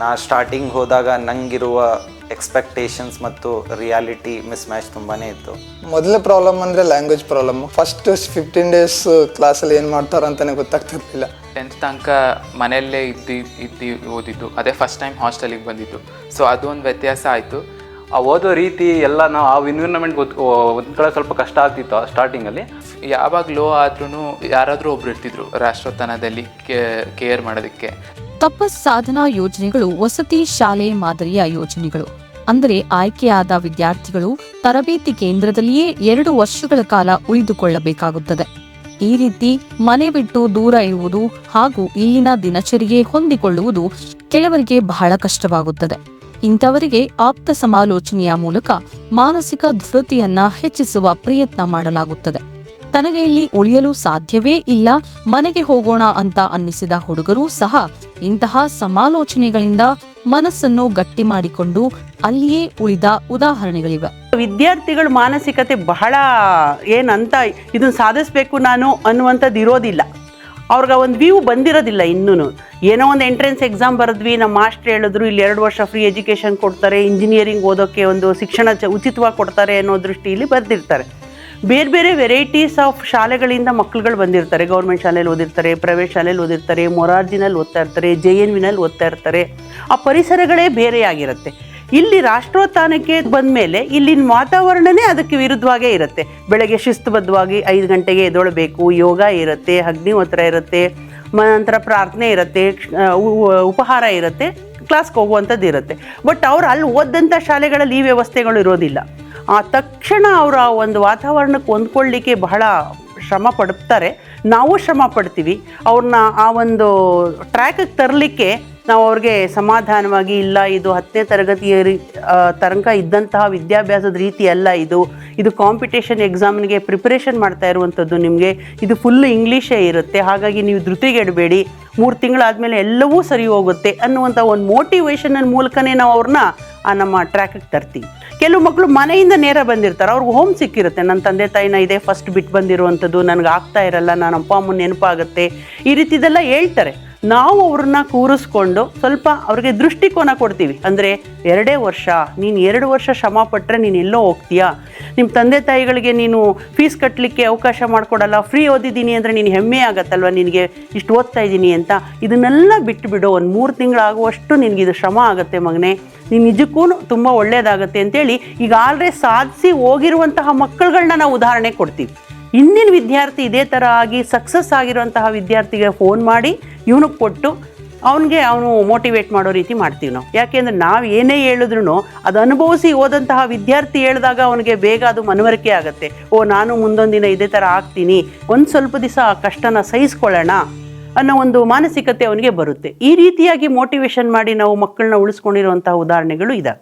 ನಾ ಸ್ಟಾರ್ಟಿಂಗ್ ಹೋದಾಗ ನಂಗಿರುವ ಎಕ್ಸ್ಪೆಕ್ಟೇಷನ್ಸ್ ಮತ್ತು ರಿಯಾಲಿಟಿ ಮಿಸ್ ಮ್ಯಾಚ್ ತುಂಬಾ ಇತ್ತು. ಮೊದಲ ಪ್ರಾಬ್ಲಮ್ ಅಂದರೆ language problem first fifteen days ಕ್ಲಾಸಲ್ಲಿ ಏನು ಮಾಡ್ತಾರೆ ಅಂತಲೇ ಗೊತ್ತಾಗ್ತಿರ್ಲಿಲ್ಲ. ಟೆಂತ್ ತನಕ ಮನೆಯಲ್ಲೇ ಇದ್ದು ಇದ್ದು ಓದಿದ್ದು. ಅದೇ ಫಸ್ಟ್ ಟೈಮ್ ಹಾಸ್ಟೆಲಿಗೆ ಬಂದಿದ್ದು. ಸೊ ಅದು ಒಂದು ವ್ಯತ್ಯಾಸ ಆಯಿತು. ಆ ಓದೋ ರೀತಿ ಎಲ್ಲ ನಾವು ಆ ಎನ್ವಿರಾನ್ಮೆಂಟ್ ಹೊಂದ್ಕೊಳ್ಳೋಕೆ ಸ್ವಲ್ಪ ಕಷ್ಟ ಆಗ್ತಿತ್ತು ಆ ಸ್ಟಾರ್ಟಿಂಗಲ್ಲಿ ಯಾವಾಗ ಲೋ ಆದ್ರೂ ಯಾರಾದರೂ ಒಬ್ರು ಇರ್ತಿದ್ರು ರಾಷ್ಟ್ರೋತ್ಥಾನದಲ್ಲಿ ಕೇರ್ ಮಾಡೋದಕ್ಕೆ. ತಪಸ್ ಸಾಧನಾ ಯೋಜನೆಗಳು ವಸತಿ ಶಾಲೆ ಮಾದರಿಯ ಯೋಜನೆಗಳು. ಅಂದರೆ ಆಯ್ಕೆಯಾದ ವಿದ್ಯಾರ್ಥಿಗಳು ತರಬೇತಿ ಕೇಂದ್ರದಲ್ಲಿಯೇ ಎರಡು ವರ್ಷಗಳ ಕಾಲ ಉಳಿದುಕೊಳ್ಳಬೇಕಾಗುತ್ತದೆ. ಈ ರೀತಿ ಮನೆ ಬಿಟ್ಟು ದೂರ ಇರುವುದು ಹಾಗೂ ಇಲ್ಲಿನ ದಿನಚರಿಗೆ ಹೊಂದಿಕೊಳ್ಳುವುದು ಕೆಲವರಿಗೆ ಬಹಳ ಕಷ್ಟವಾಗುತ್ತದೆ. ಇಂಥವರಿಗೆ ಆಪ್ತ ಸಮಾಲೋಚನೆಯ ಮೂಲಕ ಮಾನಸಿಕ ಧೃತಿಯನ್ನ ಹೆಚ್ಚಿಸುವ ಪ್ರಯತ್ನ ಮಾಡಲಾಗುತ್ತದೆ. ತನಗೆ ಇಲ್ಲಿ ಉಳಿಯಲು ಸಾಧ್ಯವೇ ಇಲ್ಲ, ಮನೆಗೆ ಹೋಗೋಣ ಅಂತ ಅನ್ನಿಸಿದ ಹುಡುಗರು ಸಹ ಇಂತಹ ಸಮಾಲೋಚನೆಗಳಿಂದ ಮನಸ್ಸನ್ನು ಗಟ್ಟಿ ಮಾಡಿಕೊಂಡು ಅಲ್ಲಿಯೇ ಉಳಿದ ಉದಾಹರಣೆಗಳಿವೆ. ವಿದ್ಯಾರ್ಥಿಗಳ ಮಾನಸಿಕತೆ ಬಹಳ ಏನಂತ ಇದನ್ನ ಸಾಧಿಸ್ಬೇಕು ನಾನು ಅನ್ನುವಂಥದ್ದು ಇರೋದಿಲ್ಲ. ಅವ್ರಿಗೆ ಒಂದು ವ್ಯೂ ಬಂದಿರೋದಿಲ್ಲ ಇನ್ನೂ ಏನೋ ಒಂದು ಎಂಟ್ರೆನ್ಸ್ ಎಕ್ಸಾಮ್ ಬರೆದ್ವಿ, ನಮ್ಮ ಮಾಸ್ಟ್ರ್ ಹೇಳಿದ್ರು, ಇಲ್ಲಿ ಎರಡು ವರ್ಷ ಫ್ರೀ ಎಜುಕೇಷನ್ ಕೊಡ್ತಾರೆ ಇಂಜಿನಿಯರಿಂಗ್ ಓದೋಕ್ಕೆ ಒಂದು ಶಿಕ್ಷಣ ಉಚಿತವಾಗಿ ಕೊಡ್ತಾರೆ ಅನ್ನೋ ದೃಷ್ಟಿಯಲ್ಲಿ ಬರೆದಿರ್ತಾರೆ. ಬೇರೆ ಬೇರೆ ವೆರೈಟೀಸ್ ಆಫ್ ಶಾಲೆಗಳಿಂದ ಮಕ್ಕಳುಗಳು ಬಂದಿರ್ತಾರೆ. ಗೌರ್ಮೆಂಟ್ ಶಾಲೆಯಲ್ಲಿ ಓದಿರ್ತಾರೆ, ಪ್ರೈವೇಟ್ ಶಾಲೆಯಲ್ಲಿ ಓದಿರ್ತಾರೆ ಮೊರಾರ್ಜಿನಲ್ಲಿ ಓದ್ತಾ ಇರ್ತಾರೆ, ಜೆ ಎನ್ ವಿನಲ್ಲಿ ಓದ್ತಾ ಇರ್ತಾರೆ. ಆ ಪರಿಸರಗಳೇ ಬೇರೆಯಾಗಿರುತ್ತೆ ಇಲ್ಲಿ ರಾಷ್ಟ್ರೋತ್ಥಾನಕ್ಕೆ ಬಂದ ಮೇಲೆ ಇಲ್ಲಿನ ವಾತಾವರಣನೇ ಅದಕ್ಕೆ ವಿರುದ್ಧವಾಗೇ ಇರುತ್ತೆ. ಬೆಳಗ್ಗೆ ಶಿಸ್ತುಬದ್ಧವಾಗಿ ಐದು ಗಂಟೆಗೆ ಎದ್ದೊಳ್ಬೇಕು, ಯೋಗ ಇರುತ್ತೆ ಅಗ್ನಿಹೋತ್ರ ಇರುತ್ತೆ ಮ- ನಂತರ ಪ್ರಾರ್ಥನೆ ಇರುತ್ತೆ ಉಪಹಾರ ಇರುತ್ತೆ, ಕ್ಲಾಸ್ಗೆ ಹೋಗುವಂಥದ್ದು ಇರುತ್ತೆ. ಬಟ್ ಅವ್ರು ಅಲ್ಲಿ ಓದಂಥ ಶಾಲೆಗಳಲ್ಲಿ ಈ ವ್ಯವಸ್ಥೆಗಳು ಇರೋದಿಲ್ಲ. ಆ ತಕ್ಷಣ ಅವರ ಒಂದು ವಾತಾವರಣಕ್ಕೆ ಹೊಂದ್ಕೊಳ್ಳಿಕ್ಕೆ ಬಹಳ ಶ್ರಮ ಪಡ್ತಾರೆ ನಾವು ಶ್ರಮ ಪಡ್ತೀವಿ. ಅವ್ರನ್ನ ಆ ಒಂದು ಟ್ರ್ಯಾಕಿಗೆ ತರಲಿಕ್ಕೆ ನಾವು ಅವ್ರಿಗೆ ಸಮಾಧಾನವಾಗಿ, ಇಲ್ಲ, ಇದು ಹತ್ತನೇ ತರಗತಿಯ ತನಕ ಇದ್ದಂತಹ ವಿದ್ಯಾಭ್ಯಾಸದ ರೀತಿ ಅಲ್ಲ ಇದು. ಇದು ಕಾಂಪಿಟೇಷನ್ ಎಕ್ಸಾಮ್ಗೆ ಪ್ರಿಪ್ರೇಷನ್ ಮಾಡ್ತಾ ಇರುವಂಥದ್ದು ನಿಮಗೆ. ಇದು ಫುಲ್ ಇಂಗ್ಲೀಷೇ ಇರುತ್ತೆ. ಹಾಗಾಗಿ ನೀವು ಧೃತಿಗೆಡಬೇಡಿ ಮೂರು ತಿಂಗಳಾದಮೇಲೆ ಎಲ್ಲವೂ ಸರಿ ಹೋಗುತ್ತೆ ಅನ್ನುವಂಥ ಒಂದು ಮೋಟಿವೇಶನ್ ಮೂಲಕನೇ ನಾವು ಅವ್ರನ್ನ ಆ ನಮ್ಮ ಟ್ರ್ಯಾಕಿಗೆ ತರ್ತೀವಿ. ಕೆಲವು ಮಕ್ಕಳು ಮನೆಯಿಂದ ನೇರ ಬಂದಿರ್ತಾರೆ. ಅವ್ರಿಗೆ ಹೋಮ್ ಸಿಕ್ಕಿರುತ್ತೆ. ನನ್ನ ತಂದೆ ತಾಯಿನ ಇದೇ ಫಸ್ಟ್ ಬಿಟ್ಟು ಬಂದಿರುವಂಥದ್ದು ನನಗೆ ಆಗ್ತಾ ಇರಲ್ಲ. ನಾನು ಅಪ್ಪ ಅಮ್ಮನ ನೆನಪಾಗುತ್ತೆ. ಈ ರೀತಿದೆಲ್ಲ ಹೇಳ್ತಾರೆ. ನಾವು ಅವ್ರನ್ನ ಕೂರಿಸ್ಕೊಂಡು ಸ್ವಲ್ಪ ಅವ್ರಿಗೆ ದೃಷ್ಟಿಕೋನ ಕೊಡ್ತೀವಿ. ಅಂದರೆ ಎರಡೇ ವರ್ಷ, ನೀನು ಎರಡು ವರ್ಷ ಶ್ರಮ ಪಟ್ಟರೆ ನೀನು ಎಲ್ಲೋ ಹೋಗ್ತೀಯಾ? ನಿಮ್ಮ ತಂದೆ ತಾಯಿಗಳಿಗೆ ನೀನು ಫೀಸ್ ಕಟ್ಟಲಿಕ್ಕೆ ಅವಕಾಶ ಮಾಡಿಕೊಡಲ್ಲ ಫ್ರೀ ಓದಿದ್ದೀನಿ ಅಂದರೆ ನೀನು ಹೆಮ್ಮೆ ಆಗತ್ತಲ್ವ ನಿನಗೆ? ಇಷ್ಟು ಓದ್ತಾ ಇದ್ದೀನಿ ಅಂತ ಇದನ್ನೆಲ್ಲ ಬಿಟ್ಟುಬಿಡು ಒಂದು ಮೂರು ತಿಂಗಳಾಗುವಷ್ಟು ನಿನಗೆ ಇದು ಶ್ರಮ ಆಗುತ್ತೆ ಮಗನೇ. ನೀನು ನಿಜಕ್ಕೂ ತುಂಬ ಒಳ್ಳೆಯದಾಗತ್ತೆ ಅಂತೇಳಿ ಈಗ ಆಲ್ರೆಡಿ ಸಾಧಿಸಿ ಹೋಗಿರುವಂತಹ ಮಕ್ಕಳುಗಳನ್ನ ನಾವು ಉದಾಹರಣೆ ಕೊಡ್ತೀವಿ. ಇಂದಿನ ವಿದ್ಯಾರ್ಥಿ ಇದೇ ಥರ ಆಗಿ ಸಕ್ಸಸ್ ಆಗಿರುವಂತಹ ವಿದ್ಯಾರ್ಥಿಗೆ ಫೋನ್ ಮಾಡಿ ಇವನಿಗೆ ಕೊಟ್ಟು ಅವನಿಗೆ ಅವನು ಮೋಟಿವೇಟ್ ಮಾಡೋ ರೀತಿ ಮಾಡ್ತೀವಿ ನಾವು. ಯಾಕೆಂದರೆ ನಾವು ಏನೇ ಹೇಳಿದ್ರು ಅದು ಅನುಭವಿಸಿ ಹೋದಂತಹ ವಿದ್ಯಾರ್ಥಿ ಹೇಳಿದಾಗ ಅವನಿಗೆ ಬೇಗ ಅದು ಮನವರಿಕೆ ಆಗುತ್ತೆ. ಓ, ನಾನು ಮುಂದೊಂದಿನ ಇದೇ ಥರ ಆಗ್ತೀನಿ, ಒಂದು ಸ್ವಲ್ಪ ದಿವಸ ಆ ಕಷ್ಟನ ಸಹಿಸ್ಕೊಳ್ಳೋಣ ಅನ್ನೋ ಒಂದು ಮಾನಸಿಕತೆ ಅವನಿಗೆ ಬರುತ್ತೆ. ಈ ರೀತಿಯಾಗಿ ಮೋಟಿವೇಶನ್ ಮಾಡಿ ನಾವು ಮಕ್ಕಳನ್ನ ಉಳಿಸ್ಕೊಂಡಿರುವಂತಹ ಉದಾಹರಣೆಗಳು ಇದಾವೆ.